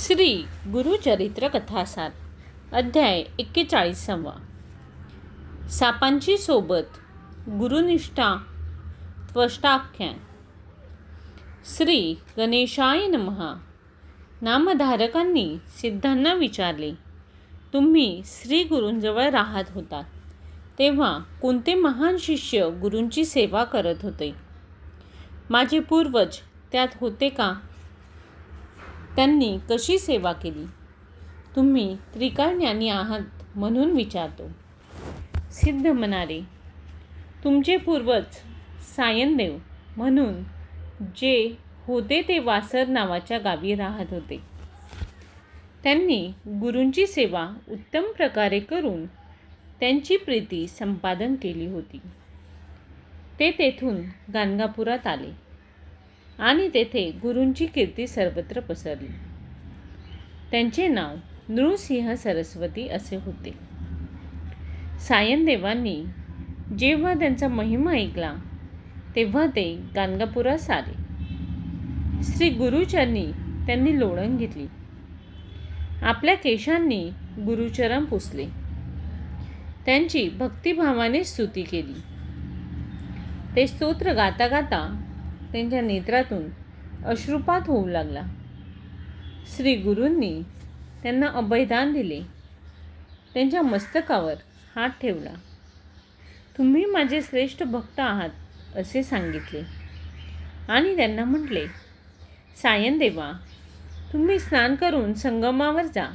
श्री गुरुचरित्र कथासार अध्याय एक्केचाळीसावा. सापांची सोबत गुरुनिष्ठा त्वष्टाख्यान. श्री गणेशाय नमहा नामधारकांनी सिद्धांना विचारले तुम्ही श्री गुरूंजवळ राहत होता तेव्हा कोणते महान शिष्य गुरूंची सेवा करत होते? माझे पूर्वज त्यात होते का? त्यांनी कशी सेवा केली? तुम्ही त्रिकाळज्ञानी आहात म्हणून विचारतो. सिद्ध म्हणाले तुमचे पूर्वज सायनदेव म्हणून जे होते ते वासर नावाच्या गावी राहत होते. त्यांनी गुरूंची सेवा उत्तम प्रकारे करून त्यांची प्रीती संपादन केली होती. ते तेथून गाणगापुरात आले. आणि तेथे गुरूंची कीर्ती सर्वत्र पसरली. त्यांचे नाव नृसिंह सरस्वती असे होते. सायनदेवांनी जेव्हा त्यांचा महिमा ऐकला तेव्हा ते गाणगापुरास आले श्री गुरुचरणी त्यांनी लोळण घेतली. आपल्या केशांनी गुरुचरण पुसले. त्यांची भक्तिभावाने स्तुती केली. ते स्तोत्र गाता गाता त्यांच्या नेत्रातून अश्रुपात होऊ लागला. श्री गुरूंनी त्यांना अभयदान दिले. त्यांच्या मस्तकावर हात ठेवला. तुम्ही माझे श्रेष्ठ भक्त आहात असे सांगितले. आणि त्यांना म्हटले सायनदेवा तुम्ही स्नान करून संगमावर जा.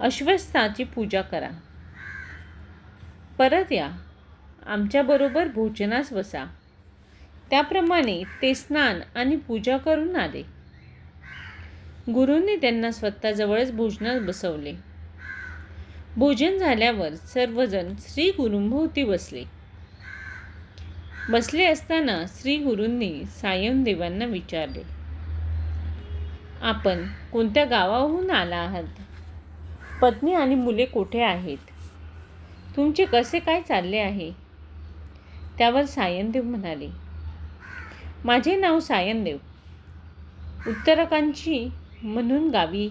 अश्वस्थाची पूजा करा. परत या. आमच्याबरोबर भोजनास बसा. त्याप्रमाणे ते स्नान आणि पूजा करून आले. गुरूंनी त्यांना स्वतःजवळच भोजनात बसवले. भोजन झाल्यावर सर्वजण श्री गुरूंभोवती बसले. बसले असताना श्री गुरूंनी सायमदेवांना विचारले आपण कोणत्या गावाहून आला आहात? पत्नी आणि मुले कोठे आहेत? तुमचे कसे काय चालले आहे? त्यावर सायनदेव म्हणाले माझे नाव सायनदेव. उत्तराकांची म्हणून गावी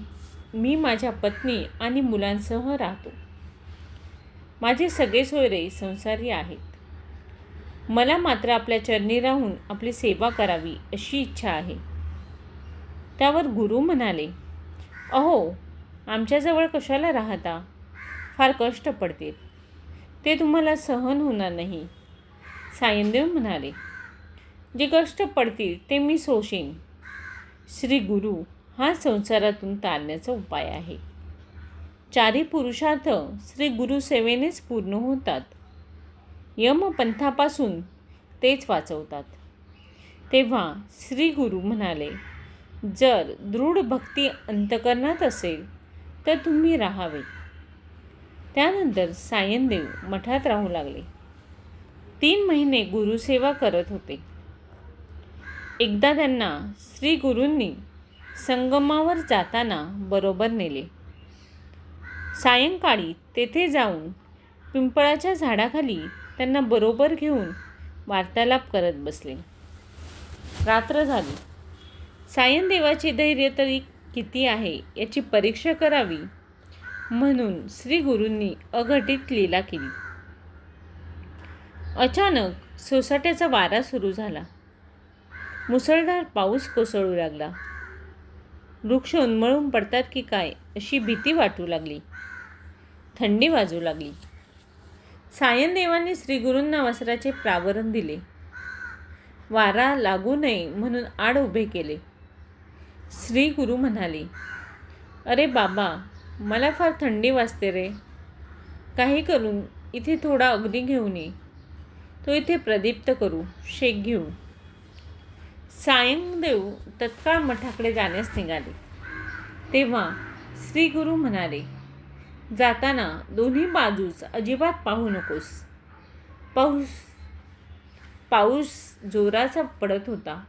मी माझ्या पत्नी आणि मुलांसह राहतो. माझे सगळे सोयरे संसारी आहेत. मला मात्र आपल्या चरणी राहून आपली सेवा करावी अशी इच्छा आहे. त्यावर गुरु म्हणाले अहो आमच्याजवळ कशाला राहता? फार कष्ट पडतील. ते तुम्हाला सहन होणार नाही. सायनदेव म्हणाले जे कष्ट पडतील ते मी सोशीन. श्री गुरु हा संसारातून तारण्याचा उपाय आहे. चारी पुरुषार्थ श्री गुरुसेवेनेच पूर्ण होतात. यमपंथापासून तेच वाचवतात. तेव्हा श्री गुरु म्हणाले जर दृढ भक्ती अंतकरणात असेल तर तुम्ही राहावे. त्यानंतर सायनदेव मठात राहू लागले. तीन महिने गुरुसेवा करत होते. एकदा त्यांना श्री गुरूंनी संगमावर जाताना बरोबर नेले. सायंकाळी तेथे जाऊन पिंपळाच्या झाडाखाली त्यांना बरोबर घेऊन वार्तालाप करत बसले. रात्र झाली. सायनदेवाचे धैर्य तरी किती आहे याची परीक्षा करावी म्हणून श्री गुरूंनी अघटित लीला केली. अचानक सोसाट्याचा वारा सुरू झाला. मुसळधार पाऊस कोसळू लागला. वृक्ष उन्मळून पडतात की काय अशी भीती वाटू लागली. थंडी वाजू लागली. सायनदेवांनी श्रीगुरूंना वस्त्राचे प्रावरण दिले. वारा लागू नये म्हणून आड उभे केले. श्री गुरु म्हणाले अरे बाबा मला फार थंडी वाजते रे. काही करून इथे थोडा अग्नी घेऊन ये. तो इथे प्रदीप्त करू शेक घेऊ सायंदेव तत्काळ मठाकडे जाण्यास निघाले. तेव्हा श्री गुरु म्हणाले जाताना दोन्ही बाजूस अजिबात पाहू नकोस. पाऊस पाऊस जोराचा पडत होता.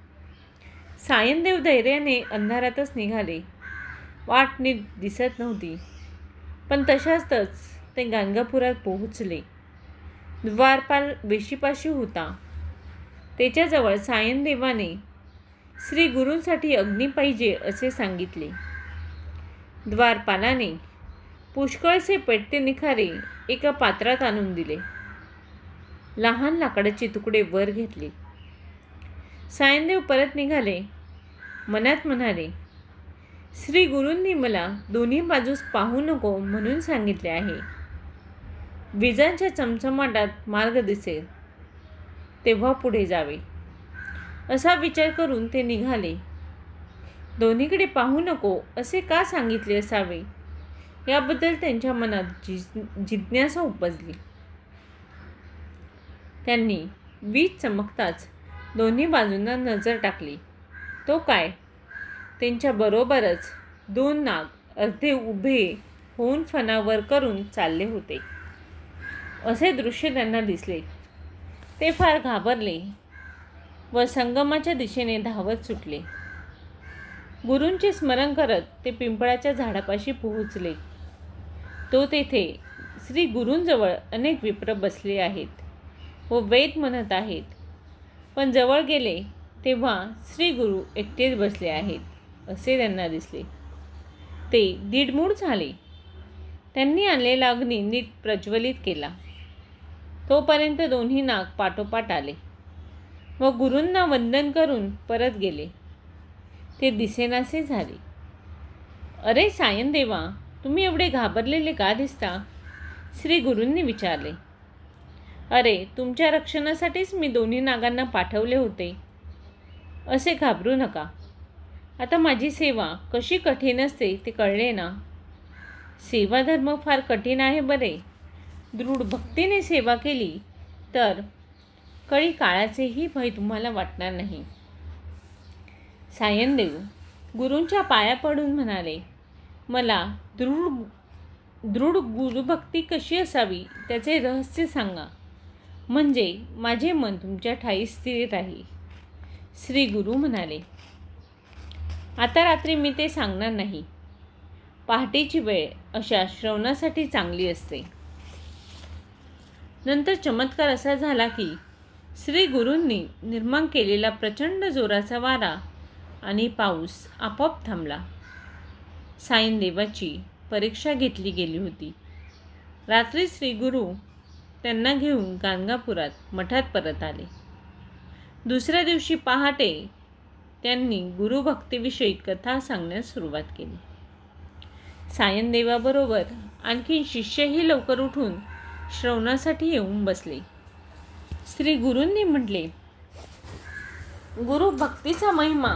सायनदेव धैर्याने अंधारातच निघाले. वाट नीट दिसत नव्हती पण तशातच ते गाणगापुरात पोहोचले. द्वारपाल वेशीपाशी होता. त्याच्याजवळ सायनदेवाने श्री गुरूंसाठी अग्नी पाहिजे असे सांगितले. द्वारपालाने पुष्कळसे पेटते निखारे एका पात्रात आणून दिले. लहान लाकडाचे तुकडे वर घेतले. सायनदेव परत निघाले. मनात म्हणाले श्री गुरूंनी मला दोन्ही बाजूस पाहू नको म्हणून सांगितले आहे. विजांच्या चमचमाटात मार्ग दिसेल. तेव्हा पुढे जावे. असा विचार करून ते निघाले. दोन्हीकडे पाहू नको असे का सांगितले असावे? याबद्दल त्यांच्या मनात जि जिज्ञासा उपजली. त्यांनी वीज चमकताच दोन्ही बाजूंना नजर टाकली. तो काय? त्यांच्या बरोबरच दोन नाग अर्धे उभे होऊन फणावर करून चालले होते. असे दृश्य त्यांना दिसले. ते फार घाबरले. व संगमाच्या दिशेने धावत सुटले. गुरूंचे स्मरण करत ते पिंपळाच्या झाडापाशी पोहोचले. तो तेथे श्री गुरूंजवळ अनेक विप्र बसले आहेत व वेद म्हणत आहेत. पण जवळ गेले तेव्हा श्री गुरु एकटेच बसले आहेत असे त्यांना दिसले. ते दीडमूड झाले. त्यांनी आणलेला अग्नी नीट प्रज्वलित केला. तोपर्यंत दोन्ही नाग पाठोपाठ आले. व गुरूंना वंदन करून परत गेले. ते दिसेनासे झाले. अरे सायनदेवा तुम्ही एवढे घाबरलेले का दिसता? श्री गुरूंनी विचारले. अरे तुमच्या रक्षणासाठीच मी दोन्ही नागांना पाठवले होते. असे घाबरू नका. आता माझी सेवा कशी कठीण असते ते कळले ना. सेवाधर्म फार कठीण आहे बरे. दृढ भक्तीने सेवा केली तर कळी काळाचेही भय तुम्हाला वाटणार नाही. सायनदेव गुरूंच्या पाया पडून म्हणाले मला दृढ दृढ गुरुभक्ती कशी असावी त्याचे रहस्य सांगा. म्हणजे माझे मन तुमच्या ठाई स्थिर राहील. श्री गुरु म्हणाले आता रात्री मी ते सांगणार नाही. पहाटेची वेळ अशा श्रवणासाठी चांगली असते. नंतर चमत्कार असा झाला की श्री गुरूंनी निर्माण केलेला प्रचंड जोराचा वारा आणि पाऊस आपोआप थांबला. साईनदेवाची परीक्षा घेतली गेली होती. रात्री श्री गुरु त्यांना घेऊन गाणगापुरात मठात परत आले. दुसऱ्या दिवशी पहाटे त्यांनी गुरुभक्तीविषयी कथा सांगण्यास सुरुवात केली. सायनदेवाबरोबर आणखी शिष्यही लवकर उठून श्रवणासाठी येऊन बसले. श्री गुरूंनी म्हटले गुरु भक्तीचा महिमा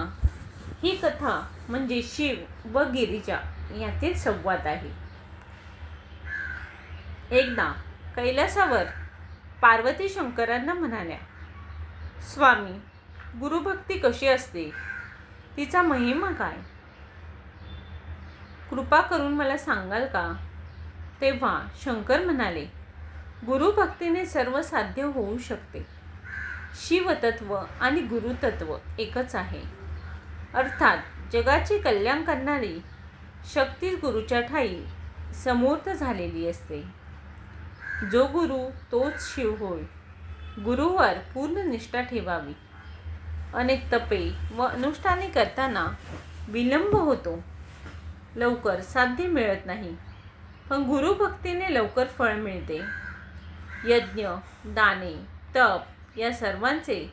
ही कथा म्हणजे शिव व गिरिजा यातील संवाद आहे. एकदा कैलासावर पार्वती शंकरांना म्हणाल्या स्वामी गुरुभक्ती कशी असते? तिचा महिमा काय? कृपा करून मला सांगाल का? तेव्हा शंकर म्हणाले गुरुभक्तीने सर्व साध्य होऊ शकते. शिवतत्व आणि गुरुतत्व एकच आहे. अर्थात जगाचे कल्याण करणारी शक्ती गुरुच्या ठाई समूर्त झालेली असते. जो गुरु तोच शिव होय. गुरुवर पूर्ण निष्ठा ठेवावी. अनेक तपे व अनुष्ठाने करताना विलंब होतो. लवकर साध्य मिळत नाही. पण गुरुभक्तीने लवकर फळ मिळते. यज्ञ दाने तप या सर्वांचे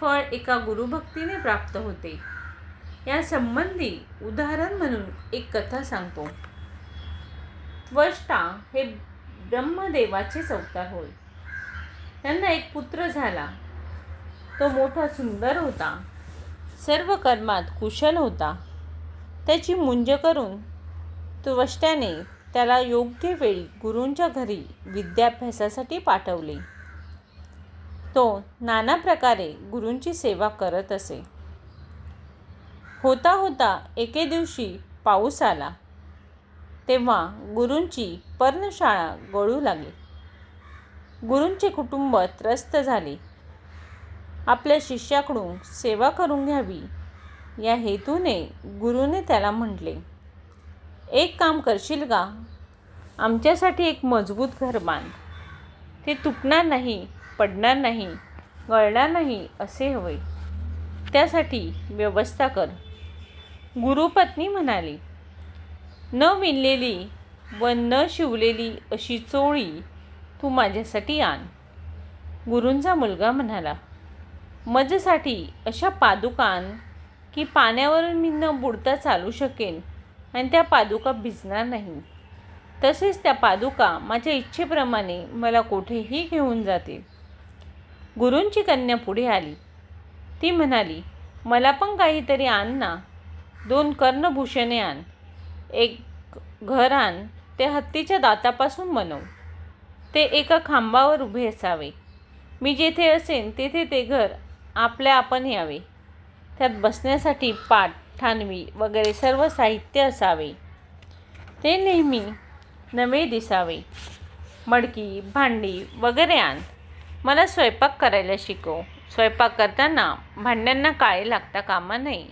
फळ एका गुरुभक्तीने प्राप्त होते. या संबंधी उदाहरण म्हणून एक कथा सांगतो. त्वष्टा हे ब्रह्मदेवाचे अवतार होय. त्यांना एक पुत्र झाला. तो मोठा सुंदर होता. सर्व कर्मात कुशल होता. त्याची मुंज करून त्वष्ट्याने त्याला योग्य वेळी गुरूंच्या घरी विद्याभ्यासासाठी पाठवले. तो नाना प्रकारे गुरूंची सेवा करत असे. होता होता एके दिवशी पाऊस आला. तेव्हा गुरूंची पर्णशाळा गळू लागली. गुरूंचे कुटुंब त्रस्त झाले. आपल्या शिष्याकडून सेवा करून घ्यावी या हेतूने गुरुने त्याला म्हटले. एक काम करशील का? आमच्यासाठी एक मजबूत घर बांध. ते तुटणार नाही पडणार नाही गळणार नाही असे हवे. त्यासाठी व्यवस्था कर. गुरुपत्नी म्हणाली न विणलेली व न शिवलेली अशी चोळी तू माझ्यासाठी आण. गुरूंचा मुलगा म्हणाला मजसाठी अशा पादुकान की पाण्यावरून मी न बुडता चालू शकेन. आणि त्या पादुका भिजणार नाही. तसेच त्या पादुका माझ्या इच्छेप्रमाणे मला कुठेही घेऊन जातील. गुरूंची कन्या पुढे आली. ती म्हणाली मला पण काहीतरी आण ना. दोन कर्णभूषणे आण. एक घर आण. ते हत्तीच्या दातापासून बनव. ते एका खांबावर उभे असावे. मी जेथे असेन तेथे ते घर आपल्या आपण यावे. त्यात बसण्यासाठी पाट ठाणवी वगैरे सर्व साहित्य असावे. ते नेहमी नवे दिसावे. मडकी भांडी वगैरे आण. मला स्वयंपाक करायला शिकव. स्वयंपाक करताना भांड्यांना काळे लागता कामा नये.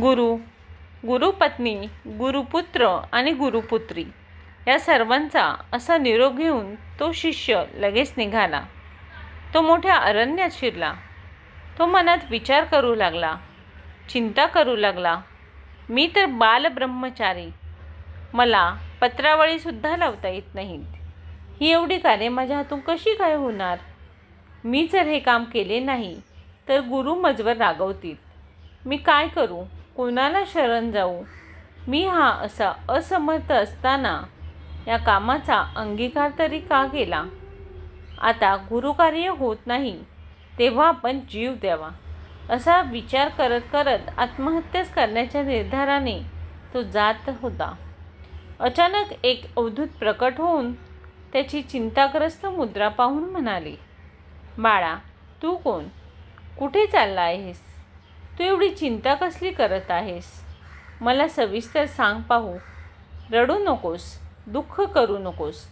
गुरु गुरुपत्नी गुरुपुत्र आणि गुरुपुत्री या सर्वांचा असा निरोप घेऊन तो शिष्य लगेच निघाला. तो मोठ्या अरण्यात शिरला. तो मनात विचार करू लागला. चिंता करू लागला. मी तर बालब्रह्मचारी. मला पत्रावळीसुद्धा लावता येत नाहीत. ही एवढी कार्य माझ्या हातून कशी काय होणार? मी जर हे काम केले नाही तर गुरु मजवर रागवतील. मी काय करू? कोणाला शरण जाऊ? मी हा असा असमर्थ असताना या कामाचा अंगीकार तरी का केला? आता गुरुकार्य होत नाही तेव्हा आपण जीव द्यावा. असा विचार करत करत आत्महत्याच करण्याच्या निर्धाराने तो जात होता. अचानक एक अवधूत प्रकट होऊन त्याची चिंताग्रस्त मुद्रा पाहून म्हणाले बाळा तू कोण? कुठे चालला आहेस? तू एवढी चिंता कसली करत आहेस? मला सविस्तर सांग पाहू. रडू नकोस दुःख करू नकोस.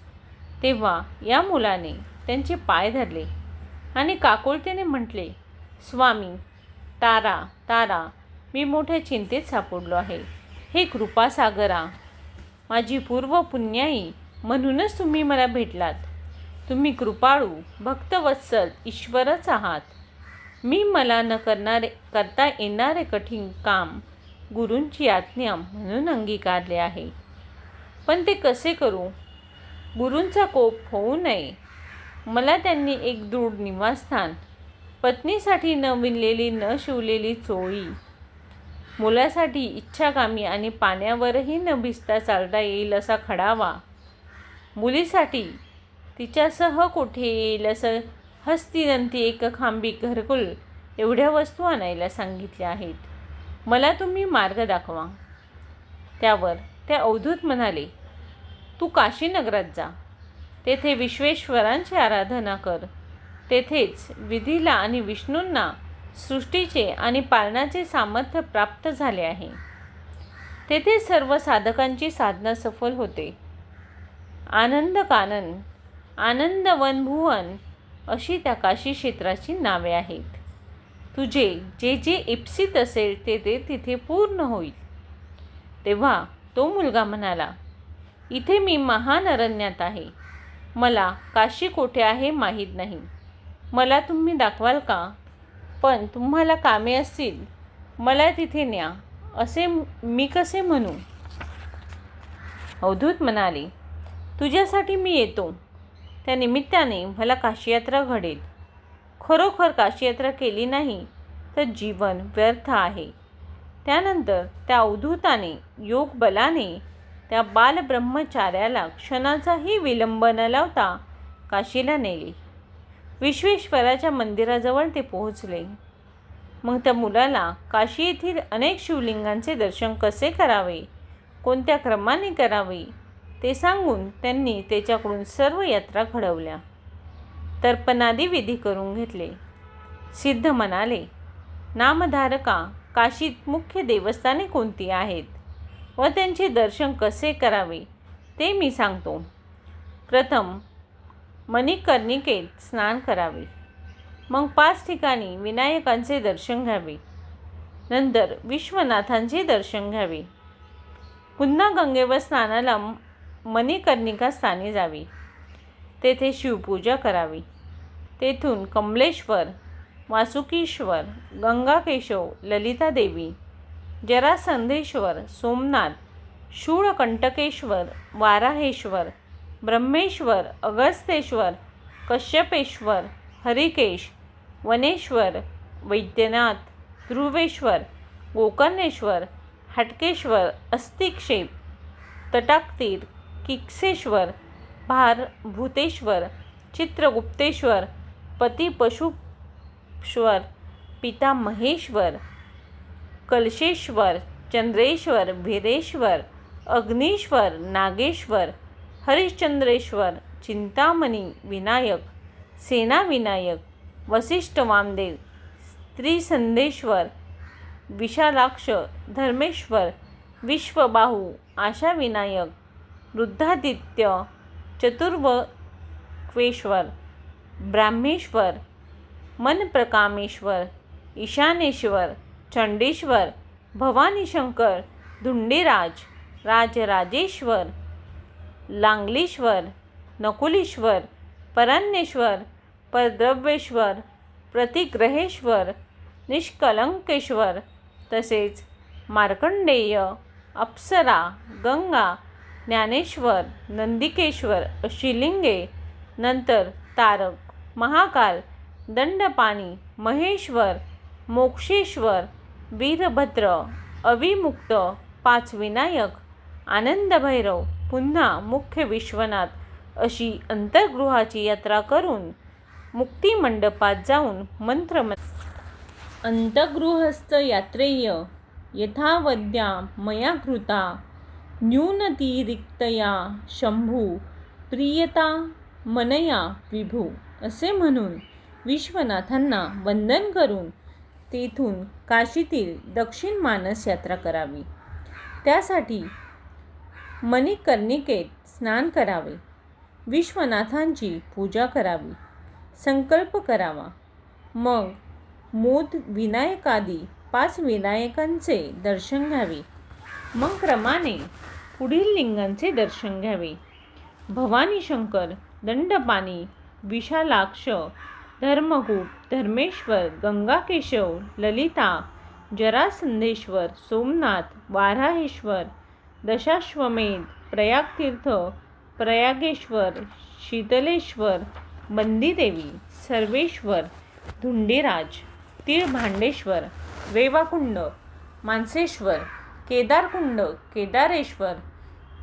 तेव्हा या मुलाने त्यांचे पाय धरले आणि काकुळतेने म्हटले स्वामी तारा तारा मी मोठ्या चिंतेत सापडलो आहे. हे कृपासागरा माझी पूर्व पुण्याई म्हणूनच तुम्ही मला भेटलात. तुम्ही कृपाळू भक्तवत्सल ईश्वरच आहात. मी मला न करणारे करता येणारे कठीण काम गुरूंची आज्ञा म्हणून अंगीकारले आहे. पण ते कसे करू? गुरूंचा कोप होऊ नये. मला त्यांनी एक दृढ निवासस्थान पत्नीसाठी न विणलेली न शिवलेली चोळी. मुलासाठी इच्छाकामी आणि पाण्यावरही न भिजता चालता येईल असा खडावा. मुलीसाठी तिच्यासह कुठे येईल असं हस्तिदंती एक खांबी घरकुल एवढ्या वस्तू आणायला सांगितल्या आहेत. मला तुम्ही मार्ग दाखवा. त्यावर ते अवधूत म्हणाले तू काशीनगरात जा. तेथे विश्वेश्वरांची आराधना कर. तेथेच विधीला आणि विष्णूंना सृष्टीचे आणि पालनाचे सामर्थ्य प्राप्त झाले आहे. तेथे सर्व साधकांची साधना सफल होते. आनंद कानन आनंद वनभुवन अशी त्या काशी क्षेत्राची नावे आहेत. तुझे जे जे इप्सित असेल ते ते तिथे पूर्ण होईल. तेव्हा तो मुलगा म्हणाला इथे मी महान अरण्यात आहे. मला काशी कोठे आहे माहीत नाही. मला तुम्ही दाखवाल का? पण तुम्हाला कामे असतील मला तिथे न्या असे मी कसे म्हणू? अवधूत म्हणाले तुझ्यासाठी मी येतो. त्या निमित्ताने मला काशीयात्रा घडेल. खरोखर काशीयात्रा केली नाही तर जीवन व्यर्थ आहे. त्यानंतर त्या अवधूताने योग बलाने त्या बालब्रह्मचार्याला क्षणाचाही विलंब न लावता काशीला नेले. विश्वेश्वराच्या मंदिराजवळ ते पोहोचले. मग त्या मुलाला काशी येथील अनेक शिवलिंगांचे दर्शन कसे करावे? कोणत्या क्रमाने करावे? ते सांगून त्यांनी त्याच्याकडून सर्व यात्रा घडवल्या. तर्पणादी विधी करून घेतले. सिद्ध म्हणाले नामधारका काशीत मुख्य देवस्थाने कोणती आहेत? व त्यांचे दर्शन कसे करावे ते मी सांगतो. प्रथम मणिकर्णिकेत स्नान करावे. मग पाच ठिकाणी विनायकांचे दर्शन घ्यावे. नंतर विश्वनाथांचे दर्शन घ्यावे. पुन्हा गंगेवर स्नानाला मणिकर्णिका स्थानी जावी. तेथे शिवपूजा करावी. तेथून कमलेश्वर वासुकीश्वर गंगाकेशव ललितादेवी जरासंधेश्वर सोमनाथ शूळकंटकेश्वर वाराहेश्वर ब्रह्मेश्वर अगस्तेश्वर कश्यपेश्वर हरिकेश वनेश्वर वैद्यनाथ ध्रुवेश्वर गोकर्णेश्वर हटकेश्वर अस्तिक्षेप तटाकतीर किक्सेश्वर भार भूतेश्वर चित्रगुप्तेश्वर पती पशुश्वर पिता महेश्वर कलशेश्वर चंद्रेश्वर वीरेश्वर अग्निश्वर नागेश्वर हरिश्चंद्रेश्वर चिंतामणी विनायक सेना विनायक वसिष्ठ वामदेव त्रिसंदेश्वर विशालाक्ष धर्मेश्वर विश्वबाहू आशा विनायक वृद्धादित्य चतुर्वक्वेश्वर ब्राह्मेश्वर मनप्रकामेश्वर ईशानेश्वर चंडेश्वर भवानीशंकर धुंडेराज राजराजेश्वर लांगलीश्वर नकुलेश्वर परन्नेश्वर परद्रव्येश्वर प्रतिग्रहेश्वर निष्कलंकेश्वर तसेच मार्कंडेय अप्सरा गंगा ज्ञानेश्वर नंदिकेश्वर अशी लिंगे नंतर तारक महाकाल दंडपाणी महेश्वर मोक्षेश्वर वीरभद्र अविमुक्त पाच विनायक आनंदभैरव पुन्हा मुख्य विश्वनाथ अशी अंतर्गृहाची यात्रा करून मुक्तिमंडपात जाऊन मंत्र अंतगृहस्थ यात्रेय यथावद्या मया कृता न्यूनतिरिक्तया शंभू प्रियता मनया विभू असे म्हणून विश्वनाथांना वंदन करून तेथून काशीतील दक्षिण मानस यात्रा करावी. त्यासाठी मणिकर्णिकेत स्नान करावे. विश्वनाथांची पूजा करावी. संकल्प करावा. मग मोद विनायकादी पाच विनायकांचे दर्शन घ्यावे. मग क्रमाने पुढील लिंगांचे दर्शन घ्यावे. भवानी शंकर दंडपाणी विशालाक्ष धर्मगुप धर्मेश्वर गंगाकेशव ललिता जरासंधेश्वर सोमनाथ वाराहेश्वर दशाश्वमेध प्रयागतीर्थ प्रयागेश्वर शीतलेश्वर बंदीदेवी सर्वेश्वर धुंडीराज तीळभांडेश्वर रेवाकुंड मानसेश्वर केदारकुंड केदारेश्वर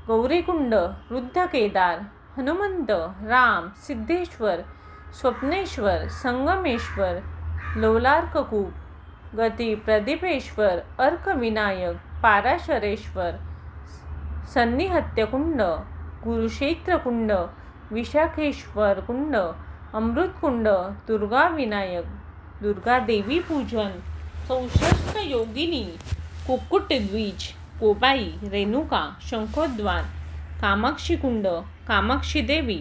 गौरीकुंड रुद्ध केदार हनुमंत राम सिद्धेश्वर स्वप्नेश्वर संगमेश्वर लोलार्ककूप गती प्रदीपेश्वर अर्कविनायक पाराशरेश्वर सन्निहत्यकुंड कुरुक्षेत्रकुंड विशाखेश्वर कुंड अमृतकुंड दुर्गा विनायक दुर्गा देवी पूजन चौसष्ट योगिनी कुक्कुटद्वीज कोबाई रेणुका शंखोद्वार कामाक्षी कुंड कामाक्षी देवी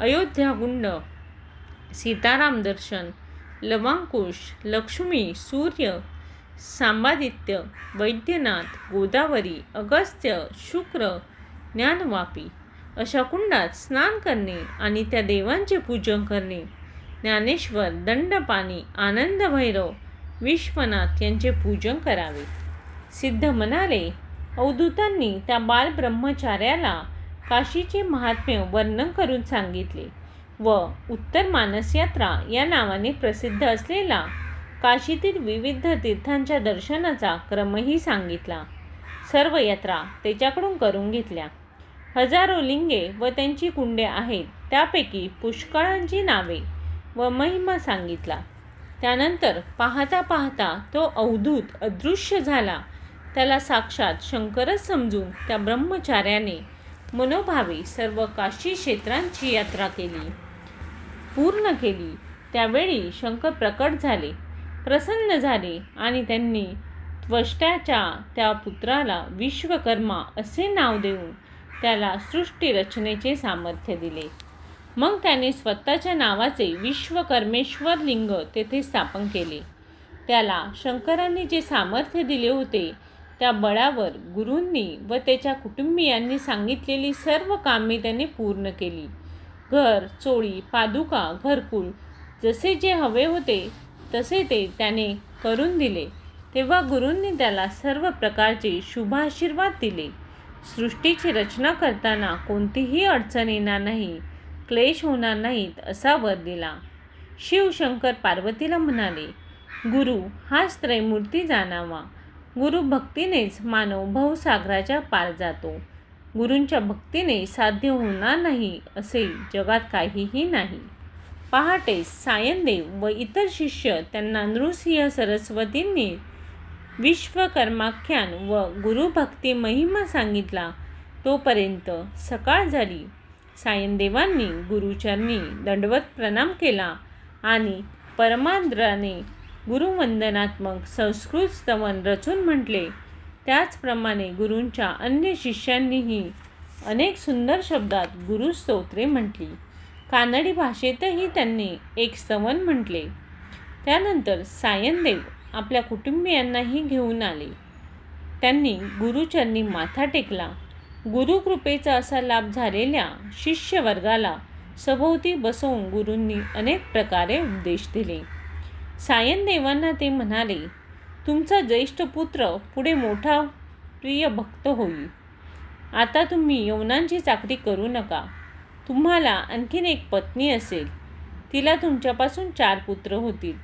अयोध्याकुंड सीताराम दर्शन लवांकुश लक्ष्मी सूर्य सांबादित्य वैद्यनाथ गोदावरी अगस्त्य शुक्र ज्ञानवापी अशा कुंडात स्नान करणे आणि त्या देवांचे पूजन करणे. ज्ञानेश्वर दंडपाणी आनंदभैरव विश्वनाथ यांचे पूजन करावे. सिद्ध म्हणाले अवधूतांनी त्या बालब्रह्मचार्याला काशीचे महात्म्य वर्णन करून सांगितले व उत्तर मानस यात्रा या नावाने प्रसिद्ध असलेला काशीतील विविध तीर्थांच्या दर्शनाचा क्रमही सांगितला. सर्व यात्रा त्याच्याकडून करून घेतल्या. हजारो लिंगे व त्यांची कुंडे आहेत त्यापैकी पुष्कळांची नावे व महिमा सांगितला. त्यानंतर पाहता पाहता तो अवधूत अदृश्य झाला. त्याला साक्षात शंकरच समजून त्या ब्रह्मचार्याने मनोभावे सर्व काशी क्षेत्रांची यात्रा केली. पूर्ण केली. त्यावेळी शंकर प्रकट झाले. प्रसन्न झाले आणि त्यांनी त्वष्ट्याच्या त्या पुत्राला विश्वकर्मा असे नाव देऊन त्याला सृष्टीरचनेचे सामर्थ्य दिले. मग त्याने स्वतःच्या नावाचे विश्वकर्मेश्वर लिंग तेथे स्थापन केले. त्याला शंकरांनी जे सामर्थ्य दिले होते त्या बळावर गुरूंनी व त्याच्या कुटुंबियांनी सांगितलेली सर्व कामे त्याने पूर्ण केली. घर चोळी पादुका घरकुल जसे जे हवे होते तसे ते त्याने करून दिले. तेव्हा गुरूंनी त्याला सर्व प्रकारचे शुभाशीर्वाद दिले. सृष्टीची रचना करताना कोणतीही अडचण येणार नाही क्लेश होणार नाहीत असा वर दिला. शिवशंकर पार्वतीला म्हणाले गुरु हाच त्रैमूर्ती जाणावा. गुरु भक्तीनेच मानव भवसागराच्या पार जातो. गुरूंच्या भक्तीने साध्य होणार नाही असे जगात काहीही नाही. पहाटे सायनदेव व इतर शिष्य त्यांना नृसिंह सरस्वतींनी विश्वकर्माख्यान व गुरुभक्ती महिमा सांगितला. तोपर्यंत सकाळ झाली. सायनदेवांनी गुरुचरणी दंडवत प्रणाम केला आणि परमांद्राने गुरुवंदनात्मक संस्कृत स्तवन रचून म्हटले. त्याचप्रमाणे गुरूंच्या अन्य शिष्यांनीही अनेक सुंदर शब्दात गुरुस्तोत्रे म्हटली. कानडी भाषेतही त्यांनी एक सवन म्हटले. त्यानंतर सायनदेव आपल्या कुटुंबियांनाही घेऊन आले. त्यांनी गुरुचरणी माथा टेकला. गुरुकृपेचा असा लाभ झालेल्या शिष्यवर्गाला सभोवती बसवून गुरूंनी अनेक प्रकारे उपदेश दिले. सायनदेवांना ते म्हणाले तुमचा ज्येष्ठ पुत्र पुढे मोठा प्रिय भक्त होईल. आता तुम्ही यवनांची चाकरी करू नका. तुम्हाला आणखीन एक पत्नी असेल. तिला तुमच्यापासून चार पुत्र होतील.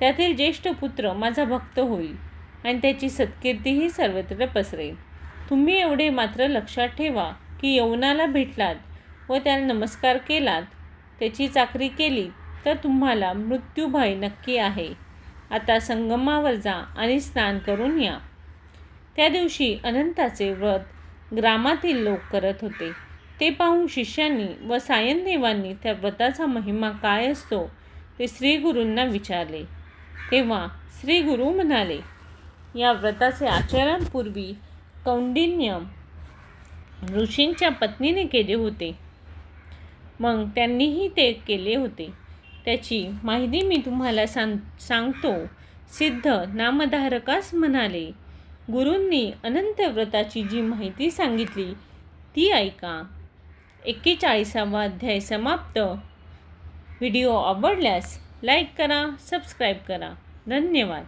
त्यातील ज्येष्ठ पुत्र माझा भक्त होईल आणि त्याची सत्कीर्तीही सर्वत्र पसरेल. तुम्ही एवढे मात्र लक्षात ठेवा की यवनाला भेटलात व त्याला नमस्कार केलात त्याची चाकरी केली तर तुम्हाला मृत्यूभय नक्की आहे. आता संगमावर जा आणि स्नान करून या. त्या दिवशी अनंताचे व्रत ग्रामातील लोक करत होते. ते पाहून शिष्यांनी व सायनदेवांनी त्या व्रताचा महिमा काय असतो ते श्रीगुरूंना विचारले. तेव्हा श्री गुरु म्हणाले या व्रताचे आचरणपूर्वी कौंडिन्य ऋषींच्या पत्नीने केले होते. मग त्यांनीही ते केले होते. त्याची माहिती मी तुम्हाला सांग सांगतो. सिद्ध नामधारकास म्हणाले गुरूंनी अनंत व्रताची जी माहिती सांगितली ती ऐका. एक्केचाळीसावा अध्याय समाप्त. व्हिडिओ आवडल्यास लाईक करा सबस्क्राईब करा. धन्यवाद.